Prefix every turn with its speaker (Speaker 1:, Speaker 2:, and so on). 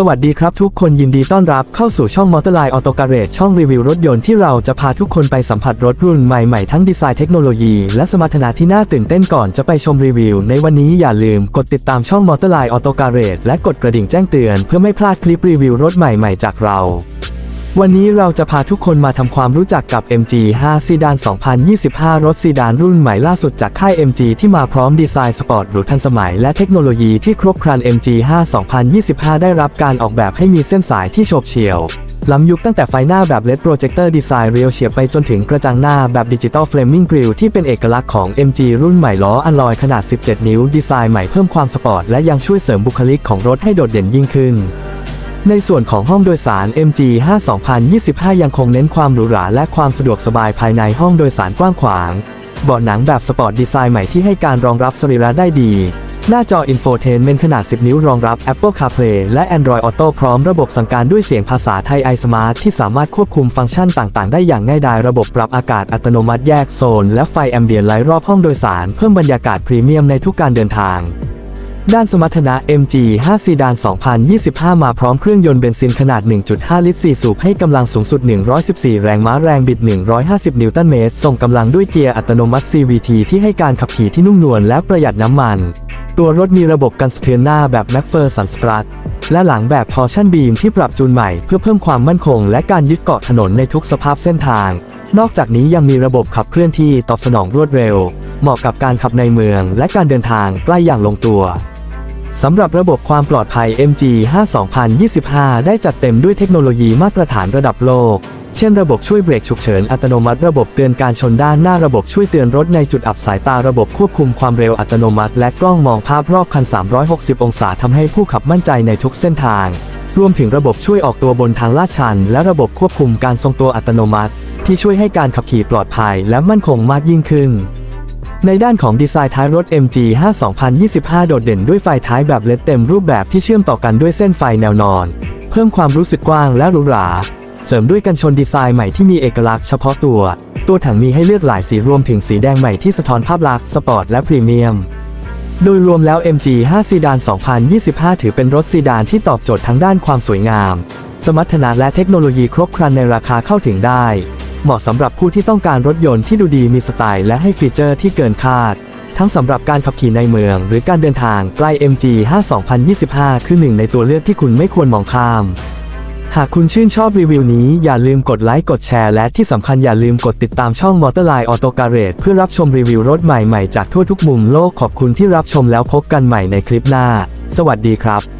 Speaker 1: สวัสดีครับทุกคนยินดีต้อนรับเข้าสู่ช่องมอเตอร์ไลน์ออโตการเรช่องรีวิวรถยนต์ที่เราจะพาทุกคนไปสัมผัสรถรุ่นใหม่ๆ ทั้งดีไซน์เทคโนโลยี และสมรรถนะที่น่าตื่นเต้นก่อนจะไปชมรีวิว ในวันนี้อย่าลืมกดติดตามช่องมอเตอร์ไลน์ออโตการเรและกดกระดิ่งแจ้งเตือนเพื่อไม่พลาดคลิปรีวิวรถใหม่ๆ จากเรา วันนี้เราจะพาทุกคนมาทำความรู้จักกับ MG5 ซีดาน 2025 รถซีดานรุ่นใหม่ล่าสุดจากค่าย MG ที่มาพร้อมดีไซน์สปอร์ตหรูทันสมัยและเทคโนโลยีที่ครบครัน MG5 2025 ได้รับการออกแบบให้มีเส้นสายที่โฉบเฉี่ยว ล้ำยุคตั้งแต่ไฟหน้าแบบ LED โปรเจคเตอร์ดีไซน์เรียวเฉียบไปจนถึงกระจังหน้าแบบดิจิตอลเฟลมิงกริลที่เป็นเอกลักษณ์ของ MG รุ่นใหม่ล้ออัลลอยขนาด 17 นิ้วดีไซน์ใหม่เพิ่มความสปอร์ตและยังช่วยเสริมบุคลิกของรถให้โดดเด่นยิ่งขึ้น ในส่วนของห้องโดยสาร MG 5 2025 ยังคงเน้นความหรูหราและความสะดวกสบายภายในห้องโดยสารกว้างขวาง เบาะหนังแบบสปอร์ตดีไซน์ใหม่ที่ให้การรองรับสรีระได้ดี หน้าจอ Infotainment ขนาด 10 นิ้วรองรับ Apple CarPlay และ Android Auto พร้อมระบบสั่งการด้วยเสียงภาษาไทย iSmart ที่สามารถควบคุมฟังก์ชันต่างๆ ได้อย่างง่ายดายระบบปรับอากาศอัตโนมัติแยกโซน และไฟแอมเบียนไลท์รอบห้องโดยสารเพิ่มบรรยากาศพรีเมียมในทุกการเดินทาง ด้านสมรรถนะ MG 5 ซีดาน 2025 มาพร้อมเครื่องยนต์เบนซินขนาด 1.5 ลิตร 4 สูบให้กำลังสูงสุด 114 แรงม้าแรงบิด 150 นิวตันเมตร ส่งกำลังด้วยเกียร์อัตโนมัติ CVT ที่ให้การขับขี่ที่นุ่มนวลและประหยัดน้ำมัน ตัวรถมีระบบกันสะเทือนหน้าแบบ MacPherson Strut และหลังแบบ Torsion Beam ที่ปรับจูนใหม่เพื่อเพิ่มความมั่นคง และการยึดเกาะถนนในทุกสภาพเส้นทาง นอกจากนี้ยังมีระบบขับเคลื่อนที่ตอบสนองรวดเร็ว เหมาะกับการขับในเมือง และการเดินทางใกล้อย่างลงตัว สำหรับระบบความปลอดภัย MG 5 2025 ได้จัดเต็มด้วยเทคโนโลยีมาตรฐานระดับโลก เช่นระบบช่วยเบรกฉุกเฉินอัตโนมัติระบบเตือนการชนด้านหน้าระบบช่วยเตือนรถในจุดอับสายตาระบบควบคุมความเร็วอัตโนมัติ และกล้องมองภาพรอบคัน 360 องศาทำให้ผู้ขับมั่นใจในทุกเส้นทาง รวมถึงระบบช่วยออกตัวบนทางลาดชัน และระบบควบคุมการทรงตัวอัตโนมัติ ที่ช่วยให้การขับขี่ปลอดภัย และมั่นคงมากยิ่งขึ้น ในด้านของดีไซน์ท้ายรถ MG 5 2025 โดดเด่นด้วยไฟท้ายแบบเลดเต็มรูปแบบที่เชื่อมต่อกันด้วยเส้นไฟแนวนอน เพิ่มความรู้สึกกว้างและหรูหรา เสริมด้วยกันชนดีไซน์ใหม่ที่มีเอกลักษณ์เฉพาะตัว ตัวถังมีให้เลือกหลายสีรวมถึงสีแดงใหม่ที่สะท้อนภาพลักษณ์สปอร์ตและพรีเมียม โดยรวมแล้ว MG 5ซีดาน 2025 ถือเป็นรถซีดานที่ตอบโจทย์ทั้งด้านความสวยงาม สมรรถนะและเทคโนโลยีครบครันในราคาเข้าถึงได้ เหมาะสำหรับผู้ที่ต้องการรถยนต์ที่ดูดีมีสไตล์และให้ฟีเจอร์ที่เกินคาด ทั้งสำหรับการขับขี่ในเมือง หรือการเดินทางใกล้ MG 5 2025 คือหนึ่งในตัวเลือกที่คุณไม่ควรมองข้าม หากคุณชื่นชอบรีวิวนี้อย่าลืมกดไลค์กดแชร์และที่สำคัญอย่าลืมกดติดตามช่อง Motorline Auto Garage เพื่อรับชมรีวิวรถใหม่ๆจากทั่วทุกมุมโลกขอบคุณที่รับชมแล้วพบกันใหม่ในคลิปหน้า สวัสดีครับ